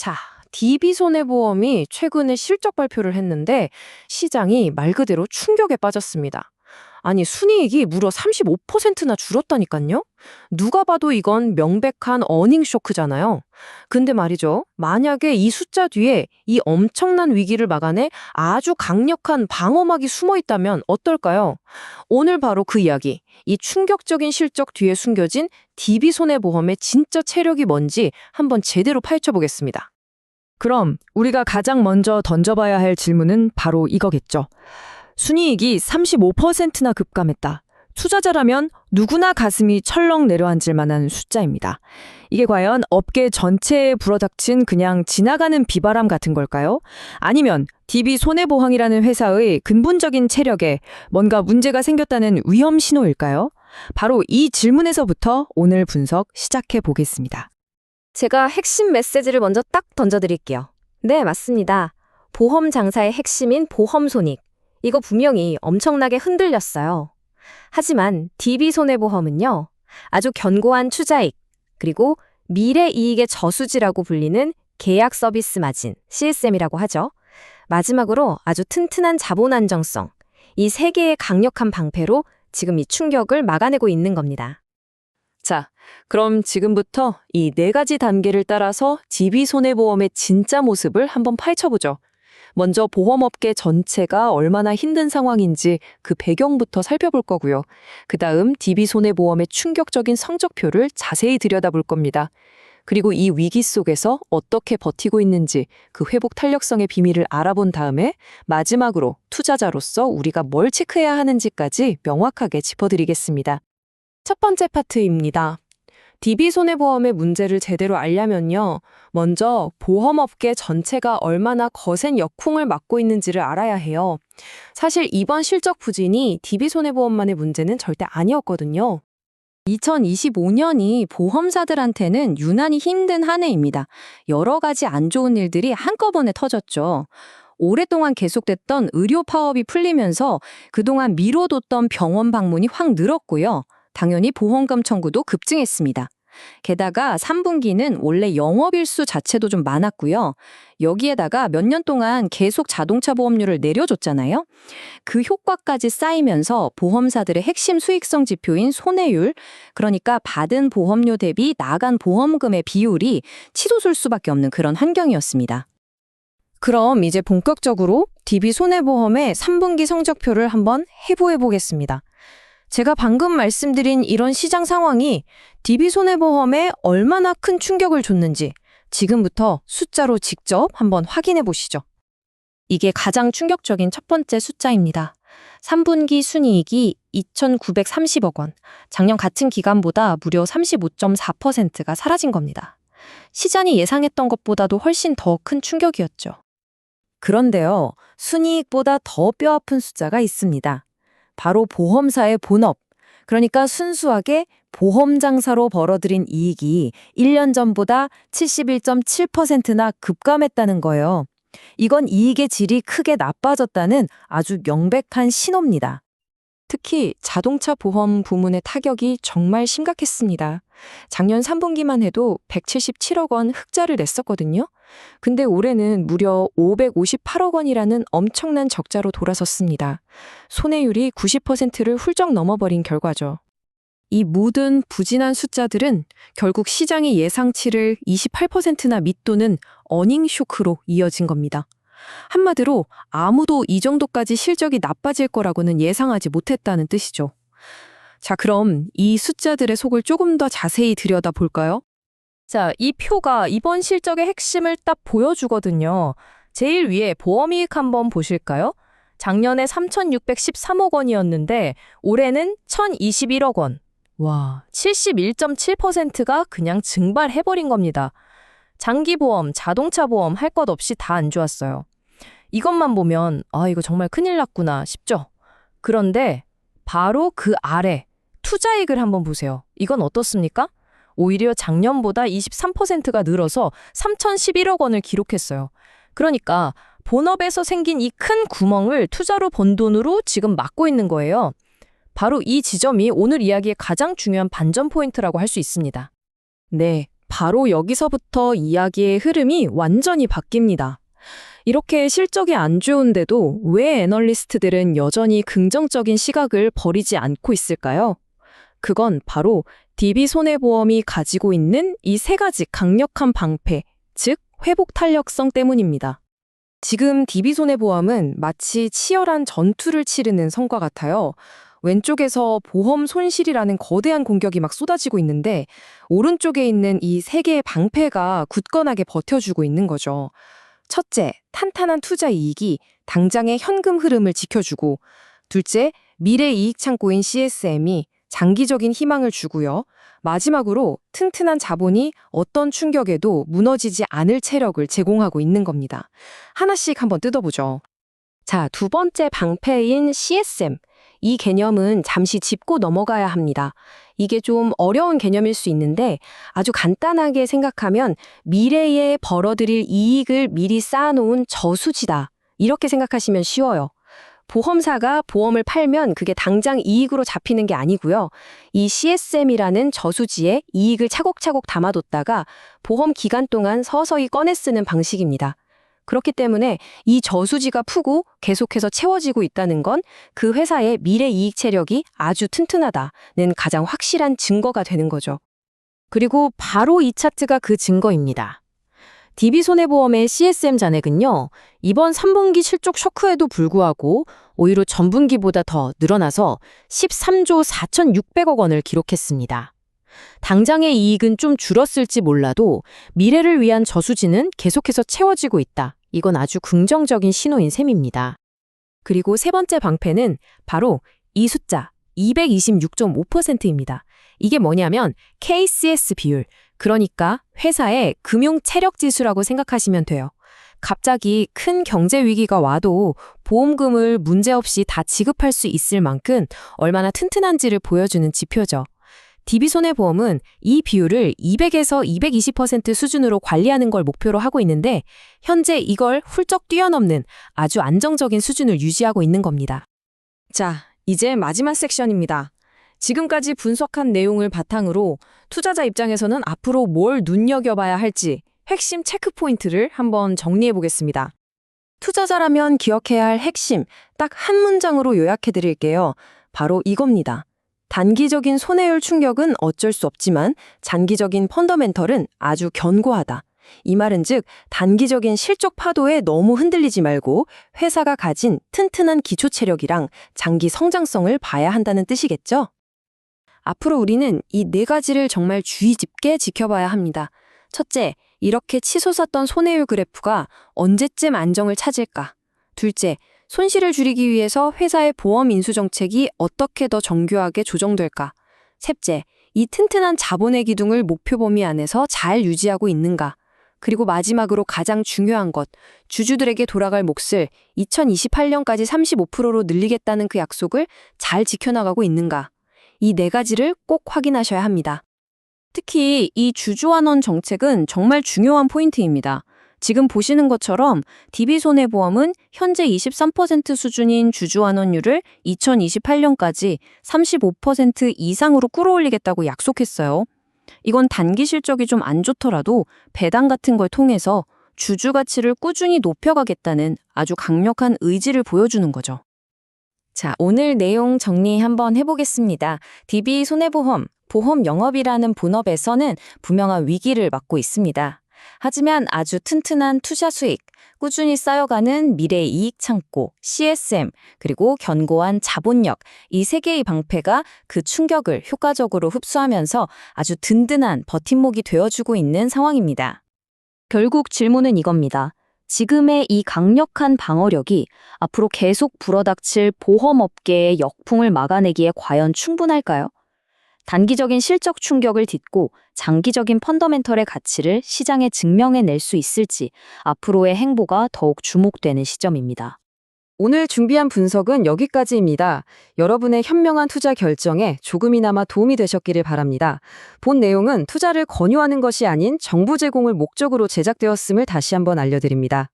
자, DB손해보험이 최근에 실적 발표를 했는데 시장이 말 그대로 충격에 빠졌습니다. 아니, 순이익이 무려 35%나 줄었다니까요? 누가 봐도 이건 명백한 어닝 쇼크잖아요. 근데 말이죠. 만약에 이 숫자 뒤에 이 엄청난 위기를 막아내 아주 강력한 방어막이 숨어 있다면 어떨까요? 오늘 바로 그 이야기, 이 충격적인 실적 뒤에 숨겨진 DB손해보험의 진짜 체력이 뭔지 한번 제대로 파헤쳐 보겠습니다. 그럼 우리가 가장 먼저 던져봐야 할 질문은 바로 이거겠죠. 순이익이 35%나 급감했다. 투자자라면 누구나 가슴이 철렁 내려앉을 만한 숫자입니다. 이게 과연 업계 전체에 불어닥친 그냥 지나가는 비바람 같은 걸까요? 아니면 DB 손해보항이라는 회사의 근본적인 체력에 뭔가 문제가 생겼다는 위험 신호일까요? 바로 이 질문에서부터 오늘 분석 시작해 보겠습니다. 제가 핵심 메시지를 먼저 딱 던져드릴게요. 네, 맞습니다. 보험 장사의 핵심인 보험 손익. 이거 분명히 엄청나게 흔들렸어요. 하지만 DB손해보험은요, 아주 견고한 투자익, 그리고 미래 이익의 저수지라고 불리는 계약 서비스 마진, CSM이라고 하죠. 마지막으로 아주 튼튼한 자본 안정성, 이 세 개의 강력한 방패로 지금 이 충격을 막아내고 있는 겁니다. 자, 그럼 지금부터 이 네 가지 단계를 따라서 DB손해보험의 진짜 모습을 한번 파헤쳐보죠. 먼저 보험업계 전체가 얼마나 힘든 상황인지 그 배경부터 살펴볼 거고요. 그 다음 DB손해보험의 충격적인 성적표를 자세히 들여다볼 겁니다. 그리고 이 위기 속에서 어떻게 버티고 있는지 그 회복 탄력성의 비밀을 알아본 다음에 마지막으로 투자자로서 우리가 뭘 체크해야 하는지까지 명확하게 짚어드리겠습니다. 첫 번째 파트입니다. DB손해보험의 문제를 제대로 알려면요. 먼저 보험업계 전체가 얼마나 거센 역풍을 맞고 있는지를 알아야 해요. 사실 이번 실적 부진이 DB손해보험만의 문제는 절대 아니었거든요. 2025년이 보험사들한테는 유난히 힘든 한 해입니다. 여러 가지 안 좋은 일들이 한꺼번에 터졌죠. 오랫동안 계속됐던 의료 파업이 풀리면서 그동안 미뤄뒀던 병원 방문이 확 늘었고요. 당연히 보험금 청구도 급증했습니다. 게다가 3분기는 원래 영업일수 자체도 좀 많았고요. 여기에다가 몇 년 동안 계속 자동차 보험료를 내려줬잖아요. 그 효과까지 쌓이면서 보험사들의 핵심 수익성 지표인 손해율, 그러니까 받은 보험료 대비 나간 보험금의 비율이 치솟을 수밖에 없는 그런 환경이었습니다. 그럼 이제 본격적으로 DB손해보험의 3분기 성적표를 한번 해부해 보겠습니다. 제가 방금 말씀드린 이런 시장 상황이 DB손해보험에 얼마나 큰 충격을 줬는지 지금부터 숫자로 직접 한번 확인해 보시죠. 이게 가장 충격적인 첫 번째 숫자입니다. 3분기 순이익이 2,930억 원, 작년 같은 기간보다 무려 35.4%가 사라진 겁니다. 시장이 예상했던 것보다도 훨씬 더 큰 충격이었죠. 그런데요, 순이익보다 더 뼈아픈 숫자가 있습니다. 바로 보험사의 본업, 그러니까 순수하게 보험 장사로 벌어들인 이익이 1년 전보다 71.7%나 급감했다는 거예요. 이건 이익의 질이 크게 나빠졌다는 아주 명백한 신호입니다. 특히 자동차 보험 부문의 타격이 정말 심각했습니다. 작년 3분기만 해도 177억 원 흑자를 냈었거든요. 근데 올해는 무려 558억 원이라는 엄청난 적자로 돌아섰습니다. 손해율이 90%를 훌쩍 넘어버린 결과죠. 이 모든 부진한 숫자들은 결국 시장의 예상치를 28%나 밑도는 어닝 쇼크로 이어진 겁니다. 한마디로 아무도 이 정도까지 실적이 나빠질 거라고는 예상하지 못했다는 뜻이죠. 자, 그럼 이 숫자들의 속을 조금 더 자세히 들여다 볼까요? 자, 이 표가 이번 실적의 핵심을 딱 보여주거든요. 제일 위에 보험이익 한번 보실까요? 작년에 3,613억 원이었는데 올해는 1,021억 원. 와, 71.7%가 그냥 증발해버린 겁니다. 장기보험, 자동차 보험 할 것 없이 다 안 좋았어요. 이것만 보면 아 이거 정말 큰일 났구나 싶죠. 그런데 바로 그 아래 투자익을 한번 보세요. 이건 어떻습니까? 오히려 작년보다 23%가 늘어서 3,011억 원을 기록했어요. 그러니까 본업에서 생긴 이 큰 구멍을 투자로 번 돈으로 지금 막고 있는 거예요. 바로 이 지점이 오늘 이야기의 가장 중요한 반전 포인트라고 할 수 있습니다. 네, 바로 여기서부터 이야기의 흐름이 완전히 바뀝니다. 이렇게 실적이 안 좋은데도 왜 애널리스트들은 여전히 긍정적인 시각을 버리지 않고 있을까요? 그건 바로 DB 손해보험이 가지고 있는 이 세 가지 강력한 방패, 즉 회복 탄력성 때문입니다. 지금 DB손해보험은 마치 치열한 전투를 치르는 성과 같아요. 왼쪽에서 보험 손실이라는 거대한 공격이 막 쏟아지고 있는데 오른쪽에 있는 이 세 개의 방패가 굳건하게 버텨주고 있는 거죠. 첫째, 탄탄한 투자 이익이 당장의 현금 흐름을 지켜주고 둘째, 미래 이익 창고인 CSM이 장기적인 희망을 주고요. 마지막으로 튼튼한 자본이 어떤 충격에도 무너지지 않을 체력을 제공하고 있는 겁니다. 하나씩 한번 뜯어보죠. 자, 두 번째 방패인 CSM. 이 개념은 잠시 짚고 넘어가야 합니다. 이게 좀 어려운 개념일 수 있는데 아주 간단하게 생각하면 미래에 벌어들일 이익을 미리 쌓아놓은 저수지다. 이렇게 생각하시면 쉬워요. 보험사가 보험을 팔면 그게 당장 이익으로 잡히는 게 아니고요. 이 CSM이라는 저수지에 이익을 차곡차곡 담아뒀다가 보험 기간 동안 서서히 꺼내 쓰는 방식입니다. 그렇기 때문에 이 저수지가 푸고 계속해서 채워지고 있다는 건 그 회사의 미래 이익 체력이 아주 튼튼하다는 가장 확실한 증거가 되는 거죠. 그리고 바로 이 차트가 그 증거입니다. DB손해보험의 CSM 잔액은요, 이번 3분기 실적 쇼크에도 불구하고 오히려 전분기보다 더 늘어나서 13조 4,600억 원을 기록했습니다. 당장의 이익은 좀 줄었을지 몰라도 미래를 위한 저수지는 계속해서 채워지고 있다. 이건 아주 긍정적인 신호인 셈입니다. 그리고 세 번째 방패는 바로 이 숫자 226.5%입니다. 이게 뭐냐면 KCS 비율, 그러니까 회사의 금융 체력 지수라고 생각하시면 돼요. 갑자기 큰 경제 위기가 와도 보험금을 문제없이 다 지급할 수 있을 만큼 얼마나 튼튼한지를 보여주는 지표죠. DB손해보험은 이 비율을 200에서 220% 수준으로 관리하는 걸 목표로 하고 있는데 현재 이걸 훌쩍 뛰어넘는 아주 안정적인 수준을 유지하고 있는 겁니다. 자, 이제 마지막 섹션입니다. 지금까지 분석한 내용을 바탕으로 투자자 입장에서는 앞으로 뭘 눈여겨봐야 할지 핵심 체크 포인트를 한번 정리해 보겠습니다. 투자자라면 기억해야 할 핵심 딱 한 문장으로 요약해 드릴게요. 바로 이겁니다. 단기적인 손해율 충격은 어쩔 수 없지만 장기적인 펀더멘털은 아주 견고하다. 이 말은 즉 단기적인 실적 파도에 너무 흔들리지 말고 회사가 가진 튼튼한 기초 체력이랑 장기 성장성을 봐야 한다는 뜻이겠죠? 앞으로 우리는 이 네 가지를 정말 주의 깊게 지켜봐야 합니다. 첫째, 이렇게 치솟았던 손해율 그래프가 언제쯤 안정을 찾을까? 둘째, 손실을 줄이기 위해서 회사의 보험 인수 정책이 어떻게 더 정교하게 조정될까? 셋째, 이 튼튼한 자본의 기둥을 목표 범위 안에서 잘 유지하고 있는가? 그리고 마지막으로 가장 중요한 것, 주주들에게 돌아갈 몫을 2028년까지 35%로 늘리겠다는 그 약속을 잘 지켜나가고 있는가? 이 네 가지를 꼭 확인하셔야 합니다. 특히 이 주주환원 정책은 정말 중요한 포인트입니다. 지금 보시는 것처럼 DB손해보험은 현재 23% 수준인 주주환원율을 2028년까지 35% 이상으로 끌어올리겠다고 약속했어요. 이건 단기 실적이 좀 안 좋더라도 배당 같은 걸 통해서 주주 가치를 꾸준히 높여가겠다는 아주 강력한 의지를 보여주는 거죠. 자, 오늘 내용 정리 한번 해보겠습니다. DB 손해보험, 보험 영업이라는 본업에서는 분명한 위기를 맞고 있습니다. 하지만 아주 튼튼한 투자 수익, 꾸준히 쌓여가는 미래 이익 창고, CSM, 그리고 견고한 자본력, 이 세 개의 방패가 그 충격을 효과적으로 흡수하면서 아주 든든한 버팀목이 되어주고 있는 상황입니다. 결국 질문은 이겁니다. 지금의 이 강력한 방어력이 앞으로 계속 불어닥칠 보험업계의 역풍을 막아내기에 과연 충분할까요? 단기적인 실적 충격을 딛고 장기적인 펀더멘털의 가치를 시장에 증명해낼 수 있을지 앞으로의 행보가 더욱 주목되는 시점입니다. 오늘 준비한 분석은 여기까지입니다. 여러분의 현명한 투자 결정에 조금이나마 도움이 되셨기를 바랍니다. 본 내용은 투자를 권유하는 것이 아닌 정보 제공을 목적으로 제작되었음을 다시 한번 알려드립니다.